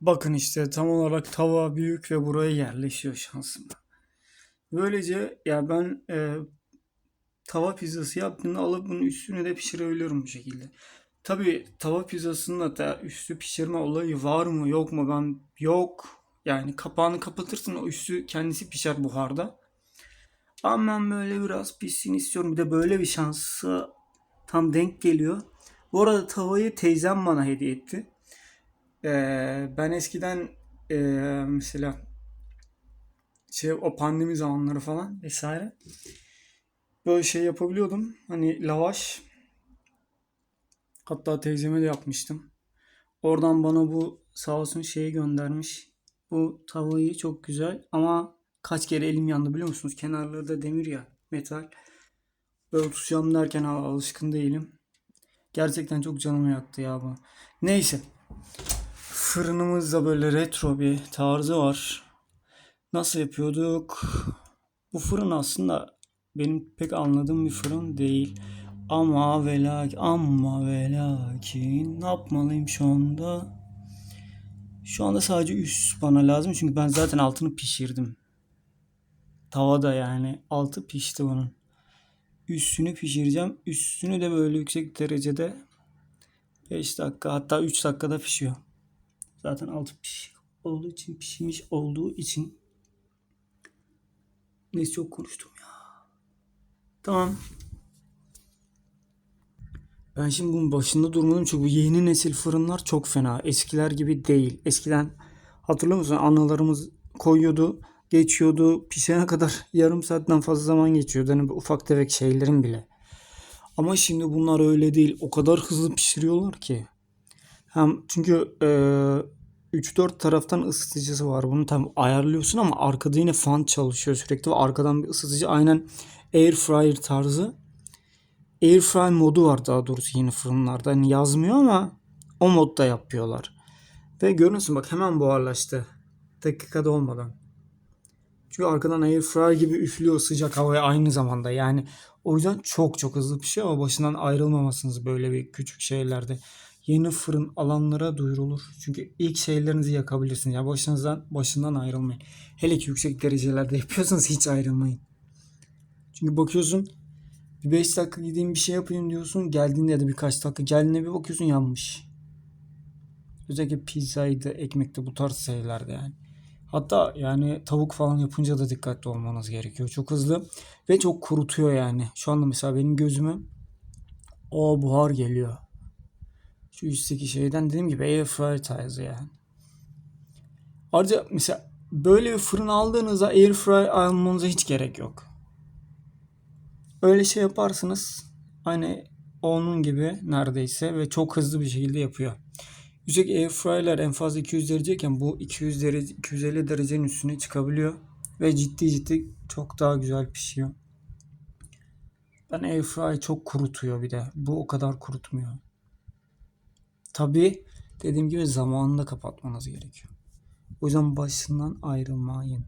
Bakın işte tam olarak tava büyük ve buraya yerleşiyor şansıma. Böylece ya ben e, tava pizzası yaptığımda alıp bunun üstüne de pişirebiliyorum bu şekilde. Tabii tava pizzasında da üstü pişirme olayı var mı yok mu ben yok. Yani kapağını kapatırsın o üstü kendisi pişer buharda. Ama ben böyle biraz pişsin istiyorum. Bir de böyle bir şansı tam denk geliyor. Bu arada tavayı teyzem bana hediye etti. Ben eskiden ee, mesela şey o pandemi zamanları falan vesaire böyle şey yapabiliyordum. Hani lavaş hatta teyzeme de yapmıştım. Oradan bana bu sağ olsun şeyi göndermiş. Bu tavayı çok güzel ama kaç kere elim yandı biliyor musunuz? Kenarları da demir ya metal. Böyle tutacağım derken al- alışkın değilim. Gerçekten çok canımı yaktı ya bu. Neyse. Fırınımızda böyle retro bir tarzı var. Nasıl yapıyorduk? Bu fırın aslında benim pek anladığım bir fırın değil. Ama ve ama ve lakin ne yapmalıyım şu anda? Şu anda sadece üst bana lazım çünkü ben zaten altını pişirdim. Tavada yani altı pişti bunun. Üstünü pişireceğim. Üstünü de böyle yüksek derecede 5 dakika hatta 3 dakikada pişiyor. Zaten altı pişik olduğu için pişmiş olduğu için neyse çok konuştum ya. Tamam. Ben şimdi bunun başında durmadım çünkü yeni nesil fırınlar çok fena. Eskiler gibi değil. Eskiden hatırlıyor musun? Analarımız koyuyordu, geçiyordu. Pişene kadar yarım saatten fazla zaman geçiyordu. Hani ufak tefek şeylerin bile. Ama şimdi bunlar öyle değil. O kadar hızlı pişiriyorlar ki. Hem çünkü e, 3-4 taraftan ısıtıcısı var. Bunu tam ayarlıyorsun ama arkada yine fan çalışıyor sürekli ve arkadan bir ısıtıcı. Aynen air fryer tarzı. Air fry modu var daha doğrusu yeni fırınlarda. Hani yazmıyor ama o modda yapıyorlar. Ve görüyorsun bak hemen buharlaştı. Dakikada olmadan. Çünkü arkadan air fryer gibi üflüyor sıcak havaya aynı zamanda. Yani o yüzden çok çok hızlı pişiyor ama başından ayrılmamasınız böyle bir küçük şeylerde. Yeni fırın alanlara duyurulur. Çünkü ilk şeylerinizi yakabilirsiniz. Ya başınızdan başından ayrılmayın. Hele ki yüksek derecelerde yapıyorsanız hiç ayrılmayın. Çünkü bakıyorsun bir 5 dakika gideyim bir şey yapayım diyorsun. Geldiğinde ya da birkaç dakika geldiğinde bir bakıyorsun yanmış. Özellikle pizzaydı, ekmekte bu tarz şeylerde yani. Hatta yani tavuk falan yapınca da dikkatli olmanız gerekiyor. Çok hızlı ve çok kurutuyor yani. Şu anda mesela benim gözüme o buhar geliyor. Şu üstteki şeyden dediğim gibi air fryer tarzı yani. Ayrıca mesela böyle bir fırın aldığınızda air fryer almanıza hiç gerek yok. Öyle şey yaparsınız. Aynı onun gibi neredeyse ve çok hızlı bir şekilde yapıyor. Yüksek airfryer'ler en fazla 200 dereceyken bu 200 derece 250 derecenin üstüne çıkabiliyor ve ciddi ciddi çok daha güzel pişiyor. Ben airfryer çok kurutuyor bir de. Bu o kadar kurutmuyor. Tabii dediğim gibi zamanında kapatmanız gerekiyor. O yüzden başından ayrılmayın.